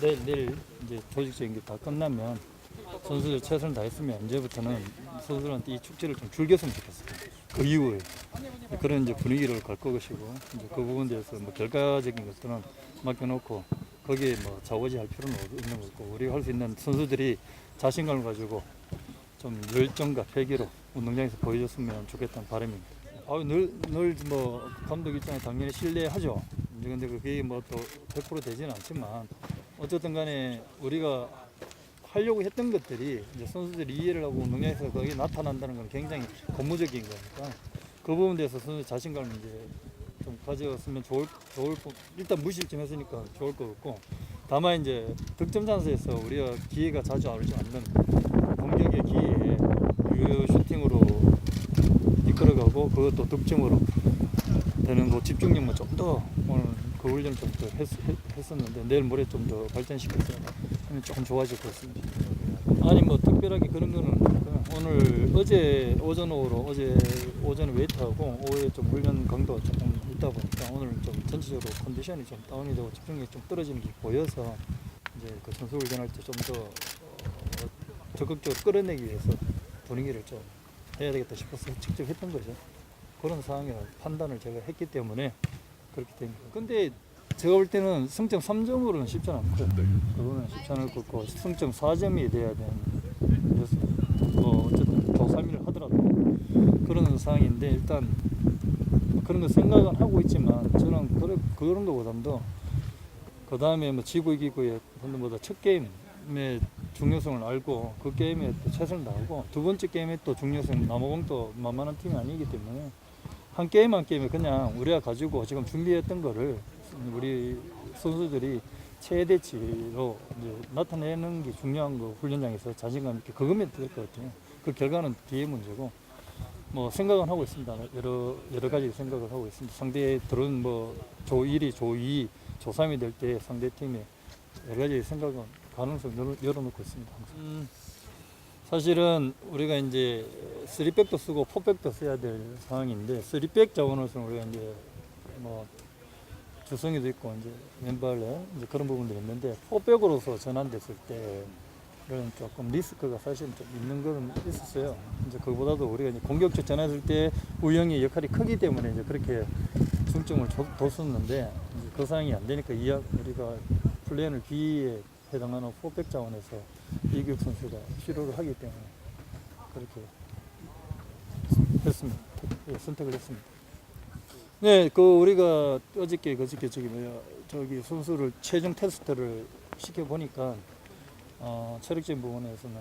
내일 내일 이제 조직적인 게 다 끝나면 선수들 최선을 다했으면 이제부터는 선수들한테 이 축제를 좀 즐겼으면 좋겠어요. 그 이후에 그런 이제 분위기를 갈 것이고 이제 그 부분에 대해서 뭐 결과적인 것들은 맡겨놓고 거기에 뭐 자고지할 필요는 없- 있는 거고 우리가 할 수 있는 선수들이 자신감을 가지고 좀 열정과 패기로 운동장에서 보여줬으면 좋겠다는 바람입니다. 아, 늘늘뭐 감독 입장에 당연히 신뢰하죠. 근데 그게 뭐 또 100% 되지는 않지만 어쨌든 간에 우리가 하려고 했던 것들이 이제 선수들이 이해를 하고 운동장에서 거기 나타난다는 건 굉장히 고무적인 거니까 그 부분에 대해서 선수 자신감을 이제 좀 가져갔으면 좋을 좋을 거- 일단 무실점 했으니까 좋을 것 같고 다만 이제 득점 찬스에서 우리가 기회가 자주 오지 않는 공격의 기회에 유효 슈팅으로 이끌어가고 그것도 득점으로 되는 거 집중력만 좀 더 오늘 그 훈련 좀 더 했었는데 내일 모레 좀 더 발전시켜서 조금 좋아질 것 같습니다. 아니 뭐 특별하게 그런 거는. 오늘 어제 오전 오후로 어제 오전에 웨이트하고 오후에 좀 훈련 강도가 조금 있다 보니까 오늘 좀 전체적으로 컨디션이 좀 다운이 되고 집중력이 좀 떨어지는 게 보여서 이제 그 선수 훈련할 때 좀더 어, 적극적으로 끌어내기 위해서 분위기를 좀 해야 되겠다 싶어서 직접 했던 거죠. 그런 상황이라 판단을 제가 했기 때문에 그렇게 된 거예요. 근데 제가 볼 때는 승점 3점으로는 쉽지 않고요. 그거는 쉽지 않을 것 같고 승점 4점이 돼야 되는 그래서 뭐 어쨌든 조3위를 하더라도 그런 상황인데 일단 그런 거 생각은 하고 있지만 저는 그런 그런 거보다도 그 다음에 뭐 지고 이기고의 보다 첫 게임의 중요성을 알고 그 게임에 또 최선을 다하고 두 번째 게임에 또 중요성 남아공도 만만한 팀이 아니기 때문에 한 게임 한 게임에 그냥 우리가 가지고 지금 준비했던 거를 우리 선수들이 최대치로 나타내는 게 중요한 거 훈련장에서 자신감 있게 그거면 될 것 같아요. 그 결과는 뒤의 문제고 뭐 생각은 하고 있습니다. 여러 여러 가지 생각을 하고 있습니다. 상대 들은 뭐조 1위, 조 2, 조 3이 될 때 상대 팀에 여러 가지 생각은 가능성 열어, 열어놓고 있습니다. 항상. 음, 사실은 우리가 이제 3백도 쓰고 4백도 써야 될 상황인데 3백 자원으로서는 우리가 이제 뭐 주성이도 있고 이제 왼발에 이제 그런 부분들이 있는데 4백으로서 전환됐을 때 그런 조금 리스크가 사실 좀 있는 건 있었어요. 이제 그보다도 우리가 이제 공격적 전환했을 때 우영의 역할이 크기 때문에 이제 그렇게 중점을 줘- 뒀었는데 이제 그 상황이 안 되니까 이 우리가 플랜을 B에 해당하는 4백 자원에서 이규혁 선수가 필요를 하기 때문에 그렇게 했습니다. 예, 선택을 했습니다. 네, 그 우리가 어저께 그저께 저기 뭐야 저기 선수를 최종 테스트를 시켜 보니까 어, 체력적인 부분에서는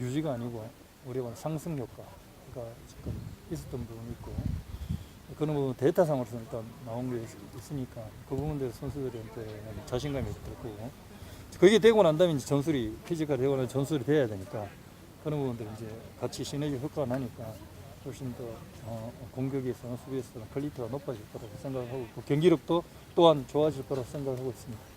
유지가 아니고 우리가 상승 효과가 지금 있었던 부분이 있고 그런 부분 데이터상으로서는 일단 나온 게 있- 있으니까 그 부분들 선수들한테 자신감이 들고 그게 되고 난 다음에 이제 전술이 피지컬 되고 난 전술이 돼야 되니까 그런 부분들 이제 같이 시너지 효과가 나니까 훨씬 더 어, 공격에서나 수비에서나 퀄리티가 높아질 거라고 생각하고 있고 경기력도 또한 좋아질 거라고 생각하고 있습니다.